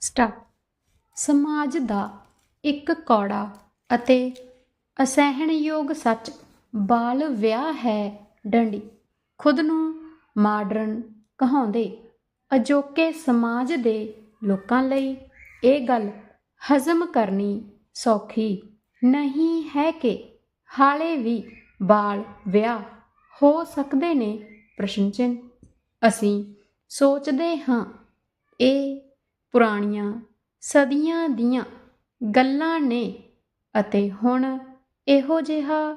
Start. ਸਮਾਜ ਦਾ ਇੱਕ ਕੌੜਾ ਅਤੇ ਅਸਹਿਣਯੋਗ ਸੱਚ ਬਾਲ ਵਿਆਹ ਹੈ ਡੰਡੀ। ਖੁਦ ਨੂੰ ਮਾਡਰਨ ਕਹਾਉਂਦੇ ਅਜੋਕੇ ਸਮਾਜ ਦੇ ਲੋਕਾਂ ਲਈ ਇਹ ਗੱਲ ਹਜ਼ਮ ਕਰਨੀ ਸੌਖੀ ਨਹੀਂ ਹੈ ਕਿ ਹਾਲੇ ਵੀ ਬਾਲ ਵਿਆਹ ਹੋ ਸਕਦੇ ਨੇ ਪ੍ਰਸ਼ਨ ਚਿੰਨ੍ਹ। ਅਸੀਂ ਸੋਚਦੇ ਹਾਂ, ਇਹ ਪੁਰਾਣੀਆਂ ਸਦੀਆਂ ਦੀਆਂ ਗੱਲਾਂ ਨੇ ਅਤੇ ਹੁਣ ਇਹੋ ਜਿਹਾ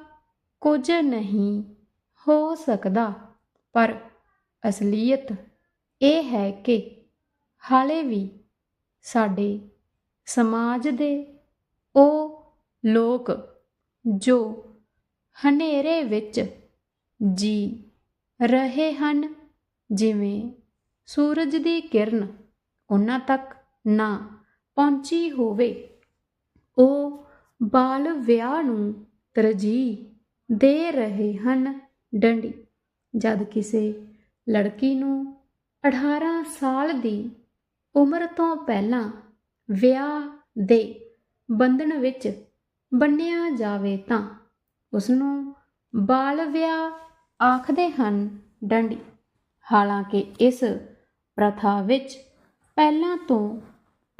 ਕੁਝ ਨਹੀਂ ਹੋ ਸਕਦਾ। ਪਰ ਅਸਲੀਅਤ ਇਹ ਹੈ ਕਿ ਹਾਲੇ ਵੀ ਸਾਡੇ ਸਮਾਜ ਦੇ ਉਹ ਲੋਕ ਜੋ ਹਨੇਰੇ ਵਿੱਚ ਜੀ ਰਹੇ ਹਨ, ਜਿਵੇਂ ਸੂਰਜ ਦੀ ਕਿਰਨ ਉਹਨਾਂ ਤੱਕ ਨਾ ਪਹੁੰਚੀ ਹੋਵੇ। ਉਹ ਬਾਲ ਵਿਆਹ ਨੂੰ ਤਰਜੀਹ ਦੇ ਰਹੇ ਹਨ ਡੰਡੀ। ਜਦ ਕਿਸੇ ਲੜਕੀ ਨੂੰ 18 ਸਾਲ ਦੀ ਉਮਰ ਤੋਂ ਪਹਿਲਾਂ ਵਿਆਹ ਦੇ ਬੰਧਨ ਵਿੱਚ ਬੰਨਿਆ ਜਾਵੇ ਤਾਂ ਉਸ ਨੂੰ ਬਾਲ ਵਿਆਹ ਆਖਦੇ ਹਨ ਡੰਡੀ। ਹਾਲਾਂਕਿ ਇਸ ਪ੍ਰਥਾ ਵਿੱਚ ਪਹਿਲਾਂ ਤੋਂ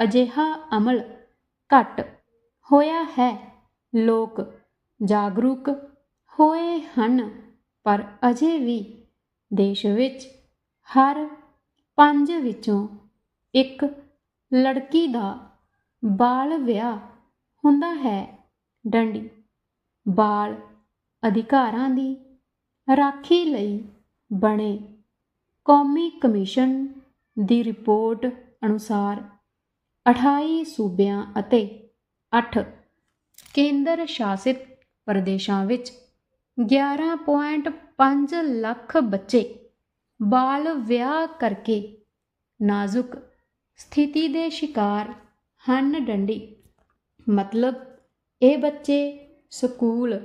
ਅਜਿਹਾ ਅਮਲ ਘੱਟ ਹੋਇਆ ਹੈ। ਲੋਕ ਜਾਗਰੂਕ ਹੋਏ ਹਨ, ਪਰ ਅਜੇ ਵੀ ਦੇਸ਼ ਵਿੱਚ ਹਰ ਪੰਜ ਵਿੱਚੋਂ ਇੱਕ ਲੜਕੀ ਦਾ ਬਾਲ ਵਿਆਹ ਹੁੰਦਾ ਹੈ। ਡੰਡੀ ਬਾਲ ਅਧਿਕਾਰਾਂ ਦੀ ਰਾਖੀ ਲਈ ਬਣੇ ਕੌਮੀ ਕਮਿਸ਼ਨ ਦੀ ਰਿਪੋਰਟ ਅਨੁਸਾਰ 28 ਸੂਬਿਆਂ ਅਤੇ 8 ਕੇਂਦਰ ਸ਼ਾਸਿਤ ਪ੍ਰਦੇਸ਼ਾਂ ਵਿੱਚ 11.5 ਲੱਖ ਬੱਚੇ ਬਾਲ ਵਿਆਹ ਕਰਕੇ ਨਾਜ਼ੁਕ ਸਥਿਤੀ ਦੇ ਸ਼ਿਕਾਰ ਹਨ ਡੰਡੀ। ਮਤਲਬ ਇਹ ਬੱਚੇ ਸਕੂਲ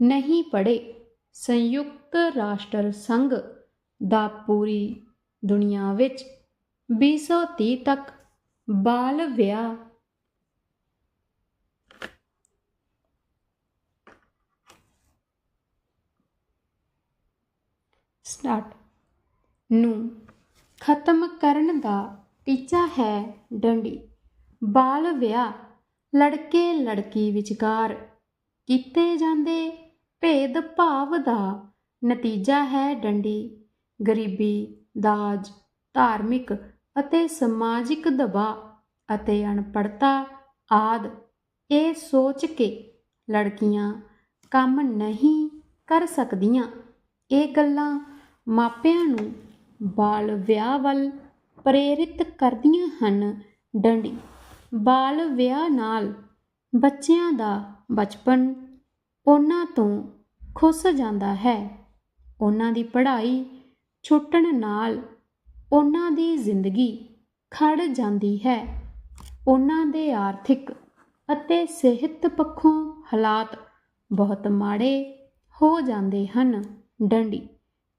ਨਹੀਂ ਪੜ੍ਹੇ, ਸੰਯੁਕਤ ਰਾਸ਼ਟਰ ਸੰਘ ਦਾ ਪੂਰੀ ਦੁਨੀਆ ਵਿੱਚ 2030 ਤੱਕ ਬਾਲ ਵਿਆਹ। ਸਟਾਰਟ। ਨੂੰ ਖਤਮ ਕਰਨ ਦਾ ਟੀਚਾ ਹੈ ਡੰਡੀ। ਬਾਲ ਵਿਆਹ। ਲੜਕੇ ਲੜਕੀ ਵਿਚਕਾਰ ਕੀਤੇ ਜਾਂਦੇ ਭੇਦ ਭਾਵ ਦਾ ਨਤੀਜਾ ਹੈ ਡੰਡੀ। ਗਰੀਬੀ, ਦਾਜ, ਧਾਰਮਿਕ ਅਤੇ ਸਮਾਜਿਕ ਦਬਾਅ ਅਤੇ ਅਨਪੜਤਾ ਆਦ, ਇਹ ਸੋਚ ਕੇ ਲੜਕੀਆਂ ਕੰਮ ਨਹੀਂ ਕਰ ਸਕਦੀਆਂ। ਇਹ ਗੱਲਾਂ ਮਾਪਿਆਂ ਨੂੰ ਬਾਲ ਵਿਆਹ ਵੱਲ ਪ੍ਰੇਰਿਤ ਕਰਦੀਆਂ ਹਨ। ਡੰਡੀ, ਬਾਲ ਵਿਆਹ ਨਾਲ ਬੱਚਿਆਂ ਦਾ ਬਚਪਨ ਉਹਨਾਂ ਤੋਂ ਖੁੱਸ ਜਾਂਦਾ ਹੈ। ਉਹਨਾਂ ਦੀ ਪੜ੍ਹਾਈ ਛੁੱਟਣ ਨਾਲ ਉਹਨਾਂ ਦੀ ਜ਼ਿੰਦਗੀ ਖੜ ਜਾਂਦੀ ਹੈ। ਉਹਨਾਂ ਦੇ ਆਰਥਿਕ ਅਤੇ ਸਿਹਤ ਪੱਖੋਂ ਹਾਲਾਤ ਬਹੁਤ ਮਾੜੇ ਹੋ ਜਾਂਦੇ ਹਨ। ਡੰਡੀ,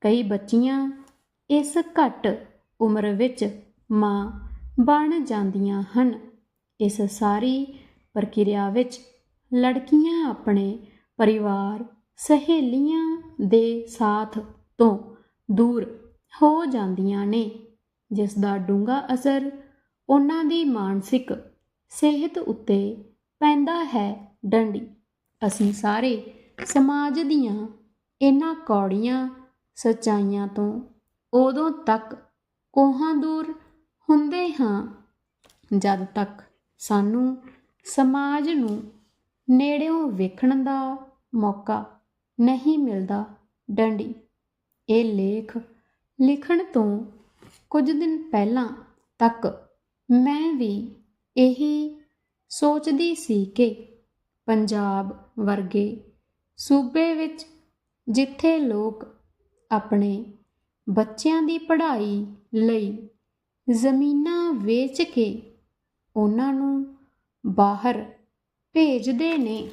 ਕਈ ਬੱਚੀਆਂ ਇਸ ਘੱਟ ਉਮਰ ਵਿੱਚ ਮਾਂ ਬਣ ਜਾਂਦੀਆਂ ਹਨ। ਇਸ ਸਾਰੀ ਪ੍ਰਕਿਰਿਆ ਵਿੱਚ ਲੜਕੀਆਂ ਆਪਣੇ ਪਰਿਵਾਰ ਸਹੇਲੀਆਂ ਦੇ ਸਾਥ ਤੋਂ ਦੂਰ ਹੋ ਜਾਂਦੀਆਂ ਨੇ। ਜਿਸ ਦਾ ਡੂੰਘਾ ਅਸਰ ਉਹਨਾਂ ਦੀ ਮਾਨਸਿਕ ਸਿਹਤ ਉੱਤੇ ਪੈਂਦਾ ਹੈ ਡੰਡੀ। ਅਸੀਂ ਸਾਰੇ ਸਮਾਜ ਦੀਆਂ ਇਹਨਾਂ ਕੌੜੀਆਂ ਸੱਚਾਈਆਂ ਤੋਂ ਉਦੋਂ ਤੱਕ ਕੋਹਾਂ ਦੂਰ ਹੁੰਦੇ ਹਾਂ, ਜਦ ਤੱਕ ਸਾਨੂੰ ਸਮਾਜ ਨੂੰ ਨੇੜਿਓਂ ਵੇਖਣ ਦਾ ਮੌਕਾ ਨਹੀਂ ਮਿਲਦਾ ਡੰਡੀ। ਇਹ ਲੇਖ ਲਿਖਣ ਤੋਂ ਕੁਝ ਦਿਨ ਪਹਿਲਾਂ ਤੱਕ ਮੈਂ ਵੀ ਇਹੀ ਸੋਚਦੀ ਸੀ ਕਿ ਪੰਜਾਬ ਵਰਗੇ ਸੂਬੇ ਵਿੱਚ ਜਿੱਥੇ ਲੋਕ ਆਪਣੇ ਬੱਚਿਆਂ ਦੀ ਪੜ੍ਹਾਈ ਲਈ ਜ਼ਮੀਨਾਂ ਵੇਚ ਕੇ ਉਹਨਾਂ ਨੂੰ ਬਾਹਰ ਭੇਜਦੇ ਨੇ,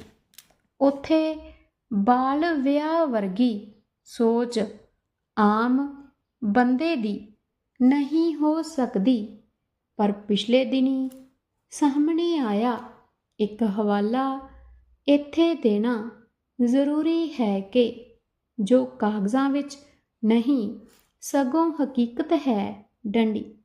ਉੱਥੇ ਬਾਲ ਵਿਆਹ ਵਰਗੀ ਸੋਚ ਆਮ ਬੰਦੇ ਦੀ ਨਹੀਂ ਹੋ ਸਕਦੀ। ਪਰ ਪਿਛਲੇ ਦਿਨੀ ਸਾਹਮਣੇ ਆਇਆ ਇੱਕ ਹਵਾਲਾ ਇੱਥੇ ਦੇਣਾ ਜ਼ਰੂਰੀ ਹੈ ਕਿ ਜੋ ਕਾਗਜ਼ਾਂ ਵਿੱਚ ਨਹੀਂ, ਸਗੋਂ ਹਕੀਕਤ ਹੈ ਡੰਡੀ।